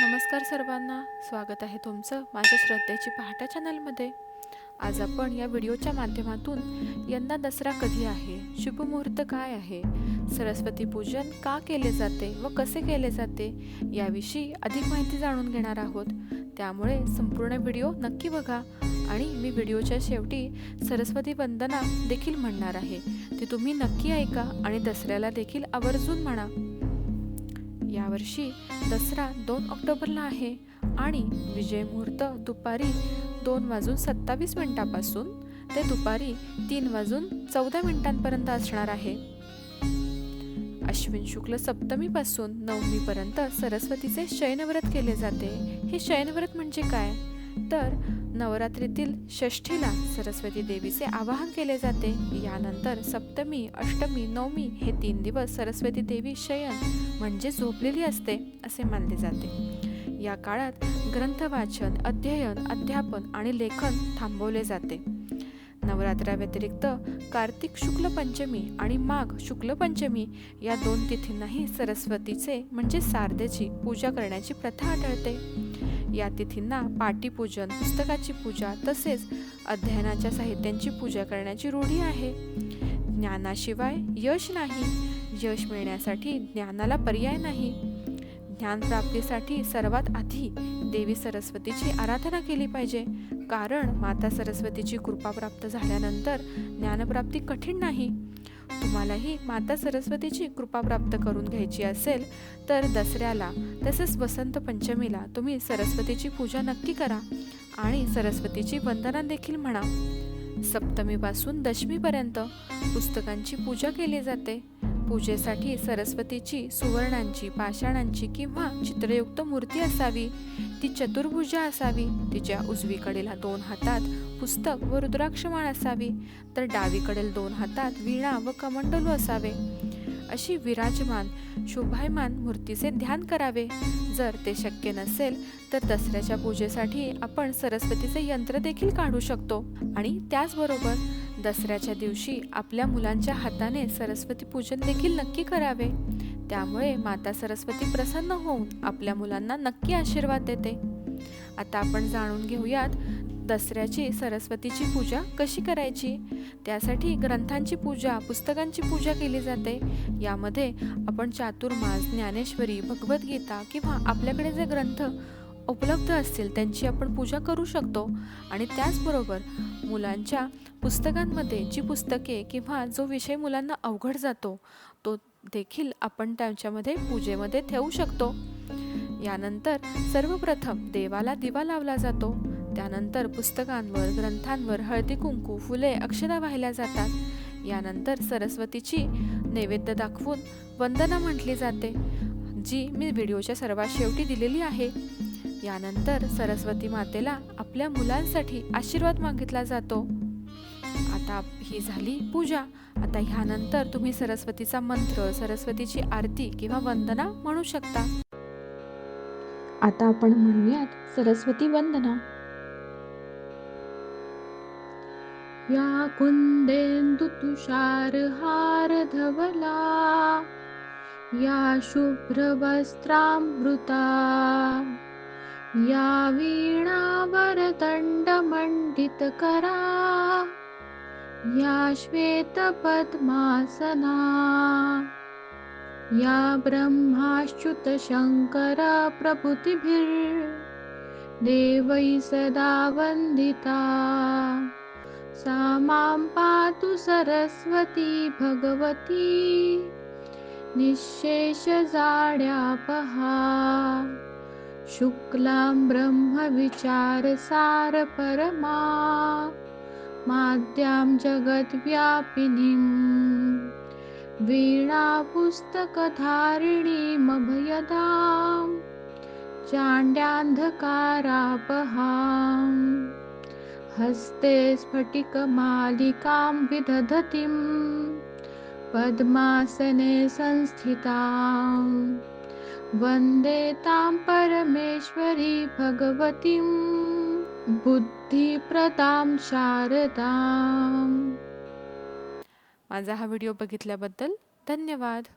नमस्कार सर्वांना स्वागत आहे तुमचं माझ्या श्रद्धेची पहाटा चॅनलमध्ये. आज आपण या व्हिडिओच्या माध्यमातून यंदा दसरा कधी आहे शुभमुहूर्त काय आहे सरस्वती पूजन का केले जाते व कसे केले जाते याविषयी अधिक माहिती जाणून घेणार आहोत. त्यामुळे संपूर्ण व्हिडिओ नक्की बघा आणि मी व्हिडिओच्या शेवटी सरस्वती वंदना देखील म्हणणार आहे. ती तुम्ही नक्की ऐका आणि दसऱ्याला देखील आवर्जून म्हणा. यावर्षी दसरा दोन ऑक्टोबरला आहे आणि विजय मुहूर्त दुपारी दोन वाजून सत्तावीस मिनिटापासून ते दुपारी तीन वाजून चौदा मिनिटांपर्यंत असणार आहे. अश्विन शुक्ल सप्तमीपासून नवमीपर्यंत सरस्वतीचे शयनव्रत केले जाते. हे शयनव्रत म्हणजे काय? तर नवरात्रीतील षष्ठीला सरस्वती देवीचे आवाहन केले जाते. यानंतर सप्तमी अष्टमी नवमी हे तीन दिवस सरस्वती देवी शयन म्हणजे झोपलेली असते असे मानले जाते. या काळात ग्रंथ वाचन अध्ययन अध्यापन आणि लेखन थांबवले जाते. नवरात्राव्यतिरिक्त कार्तिक शुक्ल पंचमी आणि माघ शुक्ल पंचमी या दोन तिथींनाही सरस्वतीचे म्हणजे शारदेची पूजा करण्याची प्रथा आढळते. या तिथींना पाटीपूजन पुस्तकाची पूजा तसेच अध्ययनाच्या साहित्यांची पूजा करण्याची रूढी आहे. ज्ञानाशिवाय यश नाही. यश मिळण्यासाठी ज्ञानाला पर्याय नाही. ज्ञानप्राप्तीसाठी सर्वात आधी देवी सरस्वतीची आराधना केली पाहिजे. कारण माता सरस्वतीची कृपा प्राप्त झाल्यानंतर ज्ञानप्राप्ती कठीण नाही. तुम्हालाही माता सरस्वतीची कृपा प्राप्त करून घ्यायची असेल तर दसऱ्याला तसेच वसंत पंचमीला तुम्ही सरस्वतीची पूजा नक्की करा आणि सरस्वतीची वंदना देखील म्हणा. सप्तमीपासून दशमीपर्यंत पुस्तकांची पूजा केली जाते. पूजेसाठी सरस्वतीची सुवर्णांची पाषाणांची किंवा चित्रयुक्त मूर्ती असावी. ती चतुर्भुजा असावी. तिच्या उजवीकडील दोन हातात पुस्तक व रुद्राक्षमाळ असावी. तर डावीकडील दोन हातात वीणा व कमंडलू असावे. अशी विराजमान शोभायमान मूर्तीचे ध्यान करावे. जर ते शक्य नसेल तर दसऱ्याच्या पूजेसाठी आपण सरस्वतीचे यंत्र देखील काढू शकतो. आणि त्याचबरोबर दसऱ्याच्या दिवशी आपल्या मुलांच्या हाताने सरस्वती पूजन देखील नक्की करावे. त्यामुळे माता सरस्वती प्रसन्न होऊन आपल्या मुलांना नक्की आशीर्वाद देते. आता आपण जाणून घेऊयात दसऱ्याची सरस्वतीची पूजा कशी करायची? त्यासाठी ग्रंथांची पूजा पुस्तकांची पूजा केली जाते. यामध्ये आपण चातुर्मास ज्ञानेश्वरी भगवद्गीता किंवा आपल्याकडे जे ग्रंथ उपलब्ध असतील त्यांची आपण पूजा करू शकतो. आणि त्याचबरोबर मुलांच्या पुस्तकांमध्ये जी पुस्तके किंवा जो विषय मुलांना अवघड जातो तो देखील आपण त्यांच्यामध्ये पूजेमध्ये ठेवू शकतो. यानंतर सर्वप्रथम देवाला दिवा लावला जातो. त्यानंतर पुस्तकांवर ग्रंथांवर हळदी कुंकू फुले अक्षरा वाहिल्या जातात. यानंतर सरस्वतीची नैवेद्य दाखवून वंदना म्हटली जाते जी मी व्हिडिओच्या सर्वात शेवटी दिलेली आहे. यानंतर सरस्वती मातेला आपल्या मुलांसाठी आशीर्वाद मागितला जातो. आता ही झाली पूजा. आता ह्यानंतर तुम्ही सरस्वतीचा मंत्र सरस्वतीची आरती किंवा वंदना म्हणू शकता. आता आपण म्हणूयात सरस्वती वंदना. या कुंदेंदु तुषार हार धवला या शुभ्रवस्त्रामृता. या वीणावरदण्डमण्डितकरा या श्वेतपद्मासना या ब्रह्माच्युतशङ्कर प्रभृतिभिर्देवैः सदा वन्दिता। सा मां पातु सरस्वती भगवती निःशेषजाड्यापहा। शुक्लां ब्रह्मविचारसारपरमा माद्यां जगद्व्यापिनीम्। वीणापुस्तकधारिणीमभयदां चाण्ड्यान्धकारापहाम्। हस्ते स्फटिकमालिकां विदधतीं पद्मासने संस्थितां वन्दे तां परमेश्वरी भगवतीं बुद्धिप्रदां शारदाम। माझा हा व्हिडिओ बघितल्याबद्दल धन्यवाद.